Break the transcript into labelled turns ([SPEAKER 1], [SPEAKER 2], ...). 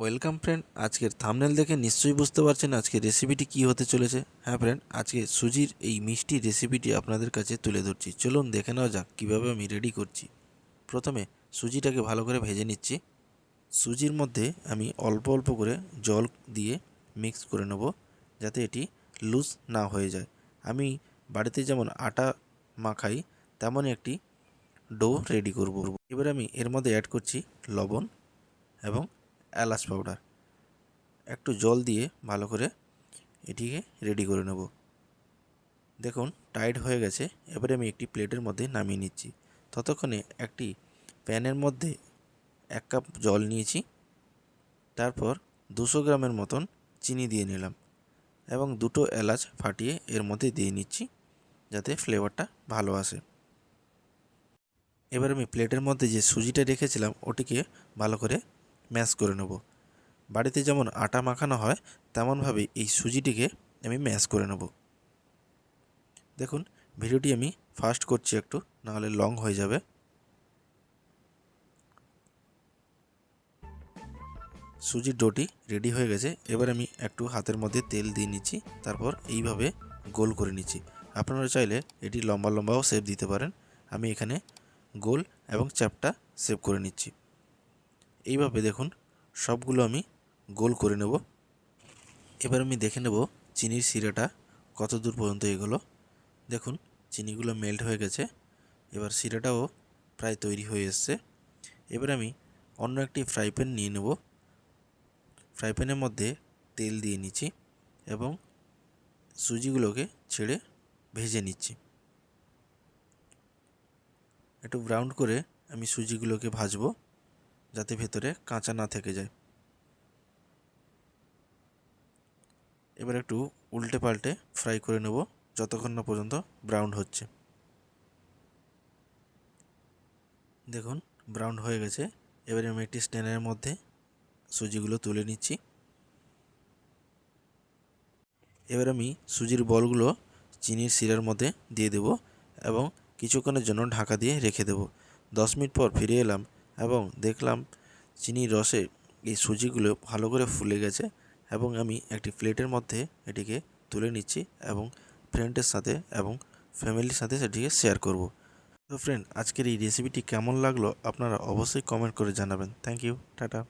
[SPEAKER 1] Welcome friend, আজকের thumbnail দেখে নিশ্চয়ই বুঝতে পারছেন আজকের রেসিপিটি কী হতে চলেছে। হ্যাঁ ফ্রেন্ড, আজকে সুজির এই মিষ্টি রেসিপিটি আপনাদের কাছে তুলে ধরছি। চলুন দেখে নেওয়া যাক কীভাবে আমি রেডি করছি। প্রথমে সুজিটাকে ভালো করে ভেজে নিচ্ছি। সুজির মধ্যে আমি অল্প অল্প করে জল দিয়ে মিক্স করে নেব যাতে এটি লুজ না হয়ে যায়। আমি বাড়িতে যেমন আটা মাখাই, তেমনই একটি ডো রেডি করব। এবার আমি এর মধ্যে অ্যাড করছি লবণ এবং এলাচ পাউডার একটু জল দিয়ে ভালো করে এটিকে রেডি করে নেব। দেখুন টাইট হয়ে গেছে। এবারে আমি একটি প্লেটের মধ্যে নামিয়ে নিচ্ছি। ততক্ষণে একটি প্যানের মধ্যে এক কাপ জল নিয়েছি। তারপর দুশো গ্রামের মতন চিনি দিয়ে নিলাম এবং দুটো এলাচ ফাটিয়ে এর মধ্যে দিয়ে নিচ্ছি যাতে ফ্লেভারটা ভালো আসে। এবার আমি প্লেটের মধ্যে যে সুজিটা রেখেছিলাম, ওটিকে ভালো করে ম্যাশ করে নেব। বাড়িতে যেমন আটা মাখানো হয়, তেমনভাবেই এই সুজিটিকে আমি ম্যাশ করে নেব। দেখুন, ভিডিওটি আমি ফাস্ট করছি একটু, নাহলে লং হয়ে যাবে। সুজির ডোটি রেডি হয়ে গেছে। এবার আমি একটু হাতের মধ্যে তেল দিয়ে নিচ্ছি, তারপর এইভাবে গোল করে নিচ্ছি। আপনারা চাইলে এটি লম্বা লম্বাও শেপ দিতে পারেন। আমি এখানে গোল এবং চ্যাপটা সেভ করে নিচ্ছি। এইভাবে দেখুন, সবগুলো আমি গোল করে নেব। এবার আমি দেখে নেব চিনির শিরাটা কত দূর পর্যন্ত এগোলো। দেখুন, চিনিগুলো মেল্ট হয়ে গেছে। এবার শিরাটাও প্রায় তৈরি হয়ে এসছে। এবার আমি অন্য একটি ফ্রাই প্যান নিয়ে নেব। ফ্রাই প্যানের মধ্যে তেল দিয়ে নিচ্ছি এবং সুজিগুলোকে ছেড়ে ভেজে নিচ্ছি। একটু ব্রাউন করে আমি সুজিগুলোকে ভাজবো। যাতে ভেতরে কাঁচা না থেকে যায়। এবার একটু উল্টে পাল্টে ফ্রাই করে নেব যতক্ষণ না পর্যন্ত ব্রাউন হচ্ছে। দেখুন ব্রাউন হয়ে গেছে। এবারে আমি একটি স্ট্যান্ডের মধ্যে সুজিগুলো তুলে নিচ্ছি। এবার আমি সুজির বলগুলো চিনির শিরার মধ্যে দিয়ে দেব এবং কিছুক্ষণের জন্য ঢাকা দিয়ে রেখে দেব। দশ মিনিট পর ফিরে এলাম। এবং দেখলাম চিনির রসে এই সুজিগুলো ভালো করে ফুলে গেছে এবং আমি একটি প্লেটের মধ্যে এটিকে তুলে নিচ্ছি এবং ফ্রেন্ডের সাথে এবং ফ্যামিলির সাথে সেটিকে শেয়ার করব। তো ফ্রেন্ড আজকের এই রেসিপিটি কেমন লাগল আপনারা অবশ্যই কমেন্ট করে জানাবেন। Thank you tata.